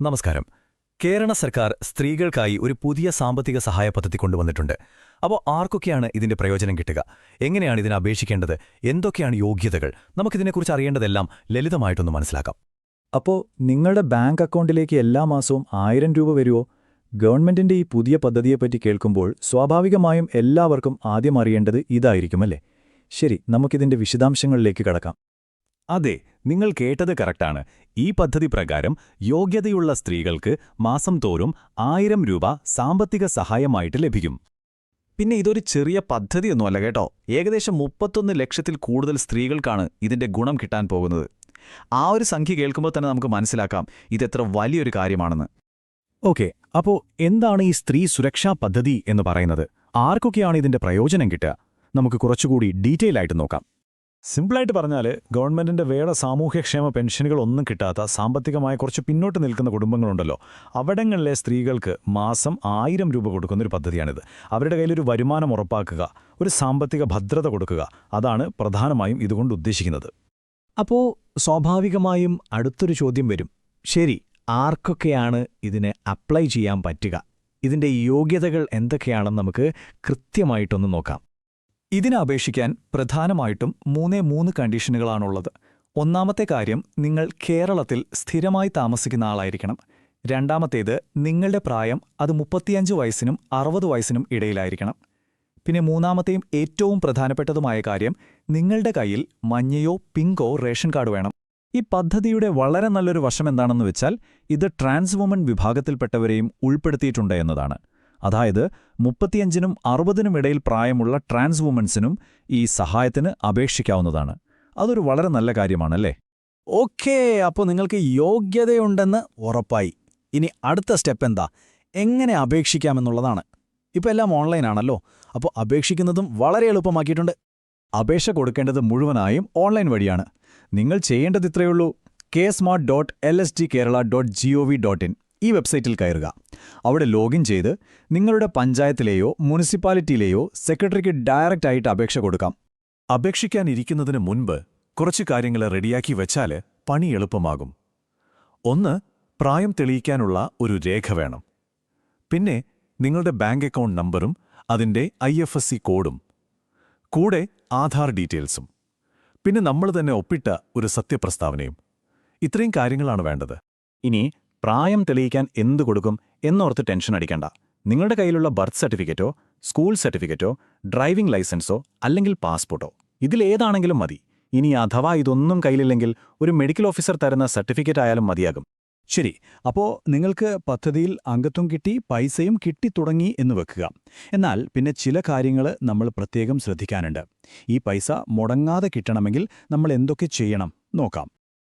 നമസ്കാരം. കേരള സർക്കാർ സ്ത്രീകൾക്കായി ഒരു പുതിയ സാമ്പത്തിക സഹായ പദ്ധതി കൊണ്ടുവന്നിട്ടുണ്ട്. അപ്പോൾ ആർക്കൊക്കെയാണ് ഇതിന്റെ പ്രയോജനം കിട്ടുക? എങ്ങനെയാണ് ഇതിനെ അപേക്ഷിക്കേണ്ടത്? എന്തൊക്കെയാണ് യോഗ്യതകൾ? നമുക്കിതിനെക്കുറിച്ച് അറിയേണ്ടതെല്ലാം ലളിതമായിട്ടൊന്ന് മനസ്സിലാക്കാം. അപ്പോൾ നിങ്ങളുടെ ബാങ്ക് അക്കൗണ്ടിലേക്ക് എല്ലാ മാസവും ആയിരം രൂപ വരുമോ? ഗവൺമെന്റിന്റെ ഈ പുതിയ പദ്ധതിയെപ്പറ്റി കേൾക്കുമ്പോൾ സ്വാഭാവികമായും എല്ലാവർക്കും ആദ്യം അറിയേണ്ടത് ഇതായിരിക്കുമല്ലേ? ശരി നമുക്കിതിന്റെ വിശദാംശങ്ങളിലേക്ക് കടക്കാം. അതെ നിങ്ങൾ കേട്ടത് കറക്റ്റാണ്. ഈ പദ്ധതി പ്രകാരം യോഗ്യതയുള്ള സ്ത്രീകൾക്ക് മാസം തോറും ആയിരം രൂപ സാമ്പത്തിക സഹായമായിട്ട് ലഭിക്കും. പിന്നെ ഇതൊരു ചെറിയ പദ്ധതിയൊന്നുമല്ല കേട്ടോ. ഏകദേശം മുപ്പത്തൊന്ന് ലക്ഷത്തിൽ കൂടുതൽ സ്ത്രീകൾക്കാണ് ഇതിന്റെ ഗുണം കിട്ടാൻ പോകുന്നത്. ആ ഒരു സംഖ്യ കേൾക്കുമ്പോൾ തന്നെ നമുക്ക് മനസ്സിലാക്കാം ഇതെത്ര വലിയൊരു കാര്യമാണെന്ന്. ഓക്കെ അപ്പോൾ എന്താണ് ഈ സ്ത്രീ സുരക്ഷാ പദ്ധതി എന്ന് പറയുന്നത്? ആർക്കൊക്കെയാണ് ഇതിന്റെ പ്രയോജനം കിട്ടുക? നമുക്ക് കുറച്ചുകൂടി ഡീറ്റെയിൽ ആയിട്ട് നോക്കാം. സിമ്പിളായിട്ട് പറഞ്ഞാൽ ഗവൺമെന്റിന്റെ വേറെ സാമൂഹ്യക്ഷേമ പെൻഷനുകളൊന്നും കിട്ടാത്ത സാമ്പത്തികമായി കുറച്ച് പിന്നോട്ട് നിൽക്കുന്ന കുടുംബങ്ങളുണ്ടല്ലോ. അവിടങ്ങളിലെ സ്ത്രീകൾക്ക് മാസം ആയിരം രൂപ കൊടുക്കുന്ന ഒരു പദ്ധതിയാണിത്. അവരുടെ കയ്യിലൊരു വരുമാനം ഉറപ്പാക്കുക ഒരു സാമ്പത്തിക ഭദ്രത കൊടുക്കുക അതാണ് പ്രധാനമായും ഇതുകൊണ്ട് ഉദ്ദേശിക്കുന്നത്. അപ്പോൾ സ്വാഭാവികമായും അടുത്തൊരു ചോദ്യം വരും. ശരി ആർക്കൊക്കെയാണ് ഇതിനെ അപ്ലൈ ചെയ്യാൻ പറ്റുക? ഇതിന്റെ യോഗ്യതകൾ എന്തൊക്കെയാണെന്ന് നമുക്ക് കൃത്യമായിട്ടൊന്ന് നോക്കാം. ഇതിനെ അപേക്ഷിക്കാൻ പ്രധാനമായിട്ടും മൂന്നേ മൂന്ന് കണ്ടീഷനുകളാണുള്ളത്. ഒന്നാമത്തെ കാര്യം നിങ്ങൾ കേരളത്തിൽ സ്ഥിരമായി താമസിക്കുന്ന ആളായിരിക്കണം. രണ്ടാമത്തേത് നിങ്ങളുടെ പ്രായം അത് മുപ്പത്തിയഞ്ച് വയസ്സിനും അറുപത് വയസ്സിനും ഇടയിലായിരിക്കണം. പിന്നെ മൂന്നാമത്തെയും ഏറ്റവും പ്രധാനപ്പെട്ടതുമായ കാര്യം നിങ്ങളുടെ കയ്യിൽ മഞ്ഞയോ പിങ്കോ റേഷൻ കാർഡ് വേണം. ഈ പദ്ധതിയുടെ വളരെ നല്ലൊരു വശം എന്താണെന്ന് വെച്ചാൽ ഇത് ട്രാൻസ് വുമൺ വിഭാഗത്തിൽപ്പെട്ടവരെയും ഉൾപ്പെടുത്തിയിട്ടുണ്ട് എന്നതാണ്. അതായത് മുപ്പത്തിയഞ്ചിനും അറുപതിനും ഇടയിൽ പ്രായമുള്ള ട്രാൻസ് വുമൻസിനും ഈ സഹായത്തിന് അപേക്ഷിക്കാവുന്നതാണ്. അതൊരു വളരെ നല്ല കാര്യമാണല്ലേ? ഓക്കേ അപ്പോൾ നിങ്ങൾക്ക് യോഗ്യതയുണ്ടെന്ന് ഉറപ്പായി. ഇനി അടുത്ത സ്റ്റെപ്പ് എന്താ? എങ്ങനെ അപേക്ഷിക്കാമെന്നുള്ളതാണ്. ഇപ്പോൾ എല്ലാം ഓൺലൈനാണല്ലോ അപ്പോൾ അപേക്ഷിക്കുന്നതും വളരെ എളുപ്പമാക്കിയിട്ടുണ്ട്. അപേക്ഷ കൊടുക്കേണ്ടത് മുഴുവനായും ഓൺലൈൻ വഴിയാണ്. നിങ്ങൾ ചെയ്യേണ്ടത് ഇത്രയുള്ളൂ K smart dot L S D Kerala dot G O V dot in. ഈ വെബ്സൈറ്റിൽ കയറുക. അവിടെ ലോഗിൻ ചെയ്ത് നിങ്ങളുടെ പഞ്ചായത്തിലെയോ മുനിസിപ്പാലിറ്റിയിലെയോ സെക്രട്ടറിക്ക് ഡയറക്റ്റ് ആയിട്ട് അപേക്ഷ കൊടുക്കാം. അപേക്ഷിക്കാനിരിക്കുന്നതിന് മുൻപ് കുറച്ച് കാര്യങ്ങൾ റെഡിയാക്കി വെച്ചാൽ പണി എളുപ്പമാകും. ഒന്ന് പ്രായം തെളിയിക്കാനുള്ള ഒരു രേഖ വേണം. പിന്നെ നിങ്ങളുടെ ബാങ്ക് അക്കൗണ്ട് നമ്പറും അതിന്റെ ഐ എഫ് എസ് സി കോഡും. കൂടെ ആധാർ ഡീറ്റെയിൽസും. പിന്നെ നമ്മൾ തന്നെ ഒപ്പിട്ട ഒരു സത്യപ്രസ്താവനയും. ഇത്രയും കാര്യങ്ങളാണ് വേണ്ടത്. ഇനി പ്രായം തെളിയിക്കാൻ എന്തു കൊടുക്കും എന്നോർത്ത് ടെൻഷൻ അടിക്കണ്ട. നിങ്ങളുടെ കയ്യിലുള്ള ബർത്ത് സർട്ടിഫിക്കറ്റോ സ്കൂൾ സർട്ടിഫിക്കറ്റോ ഡ്രൈവിംഗ് ലൈസൻസോ അല്ലെങ്കിൽ പാസ്പോർട്ടോ ഇതിലേതാണെങ്കിലും മതി. ഇനി അഥവാ ഇതൊന്നും കയ്യിലില്ലെങ്കിൽ ഒരു മെഡിക്കൽ ഓഫീസർ തരുന്ന സർട്ടിഫിക്കറ്റ് ആയാലും മതിയാകും. ശരി അപ്പോൾ നിങ്ങൾക്ക് പദ്ധതിയിൽ അംഗത്വം കിട്ടി പൈസയും കിട്ടിത്തുടങ്ങി എന്ന് വെക്കുക. എന്നാൽ പിന്നെ ചില കാര്യങ്ങൾ നമ്മൾ പ്രത്യേകം ശ്രദ്ധിക്കാനുണ്ട്. ഈ പൈസ മുടങ്ങാതെ കിട്ടണമെങ്കിൽ നമ്മൾ എന്തൊക്കെ ചെയ്യണം നോക്കാം.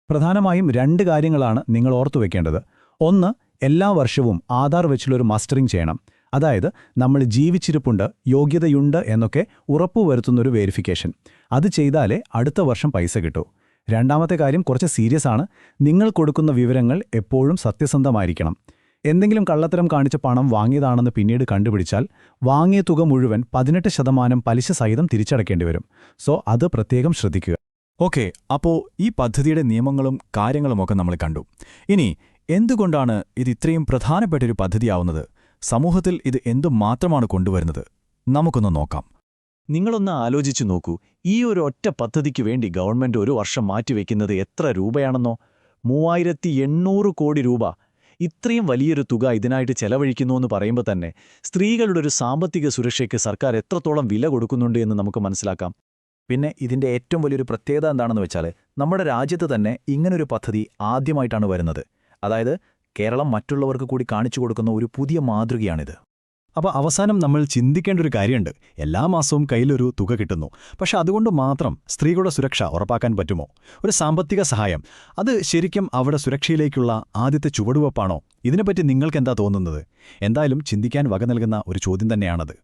പ്രധാനമായും രണ്ട് കാര്യങ്ങളാണ് നിങ്ങൾ ഓർത്തു വെക്കേണ്ടത്. ഒന്ന് എല്ലാ വർഷവും ആധാർ വെച്ചുള്ളൊരു മാസ്റ്ററിംഗ് ചെയ്യണം. അതായത് നമ്മൾ ജീവിച്ചിരിപ്പുണ്ട് യോഗ്യതയുണ്ട് എന്നൊക്കെ ഉറപ്പുവരുത്തുന്നൊരു വെരിഫിക്കേഷൻ അത് ചെയ്താലേ അടുത്ത വർഷം പൈസ കിട്ടൂ. രണ്ടാമത്തെ കാര്യം കുറച്ച് സീരിയസ് ആണ്. നിങ്ങൾ കൊടുക്കുന്ന വിവരങ്ങൾ എപ്പോഴും സത്യസന്ധമായിരിക്കണം. എന്തെങ്കിലും കള്ളത്തരം കാണിച്ച പണം വാങ്ങിയതാണെന്ന് പിന്നീട് കണ്ടുപിടിച്ചാൽ വാങ്ങിയ തുക മുഴുവൻ പതിനെട്ട് ശതമാനം പലിശ സഹിതം തിരിച്ചടക്കേണ്ടി വരും. സോ അത് പ്രത്യേകം ശ്രദ്ധിക്കുക. ഓക്കെ അപ്പോൾ ഈ പദ്ധതിയുടെ നിയമങ്ങളും കാര്യങ്ങളുമൊക്കെ നമ്മൾ കണ്ടു. ഇനി എന്തുകൊണ്ടാണ് ഇത് ഇത്രയും പ്രധാനപ്പെട്ടൊരു പദ്ധതിയാവുന്നത്? സമൂഹത്തിൽ ഇത് എന്തുമാത്രമാണ് കൊണ്ടുവരുന്നത്? നമുക്കൊന്ന് നോക്കാം. നിങ്ങളൊന്ന് ആലോചിച്ചു നോക്കൂ. ഈ ഒരു ഒറ്റ പദ്ധതിക്ക് വേണ്ടി ഗവൺമെന്റ് ഒരു വർഷം മാറ്റിവെക്കുന്നത് എത്ര രൂപയാണെന്നോ? മൂവായിരത്തി എണ്ണൂറ് കോടി രൂപ. ഇത്രയും വലിയൊരു തുക ഇതിനായിട്ട് ചെലവഴിക്കുന്നു എന്ന് പറയുമ്പോൾ തന്നെ സ്ത്രീകളുടെ ഒരു സാമ്പത്തിക സുരക്ഷയ്ക്ക് സർക്കാർ എത്രത്തോളം വില കൊടുക്കുന്നുണ്ട് എന്ന് നമുക്ക് മനസ്സിലാക്കാം. പിന്നെ ഇതിന്റെ ഏറ്റവും വലിയൊരു പ്രത്യേകത എന്താണെന്ന് വെച്ചാൽ നമ്മുടെ രാജ്യത്ത് തന്നെ ഇങ്ങനൊരു പദ്ധതി ആദ്യമായിട്ടാണ് വരുന്നത്. അതായത് കേരളം മറ്റുള്ളവർക്ക് കൂടി കാണിച്ചു കൊടുക്കുന്ന ഒരു പുതിയ മാതൃകയാണിത്. അപ്പോൾ അവസാനം നമ്മൾ ചിന്തിക്കേണ്ട ഒരു കാര്യമുണ്ട്. എല്ലാ മാസവും കയ്യിലൊരു തുക കിട്ടുന്നു. പക്ഷെ അതുകൊണ്ട് മാത്രം സ്ത്രീകളുടെ സുരക്ഷ ഉറപ്പാക്കാൻ പറ്റുമോ? ഒരു സാമ്പത്തിക സഹായം. അത് ശരിക്കും അവിടെ സുരക്ഷയിലേക്കുള്ള ആദ്യത്തെ ചുവടുവെപ്പാണോ? ഇതിനെപ്പറ്റി നിങ്ങൾക്കെന്താ തോന്നുന്നത്? എന്തായാലും ചിന്തിക്കാൻ വക നൽകുന്ന ഒരു ചോദ്യം തന്നെയാണത്.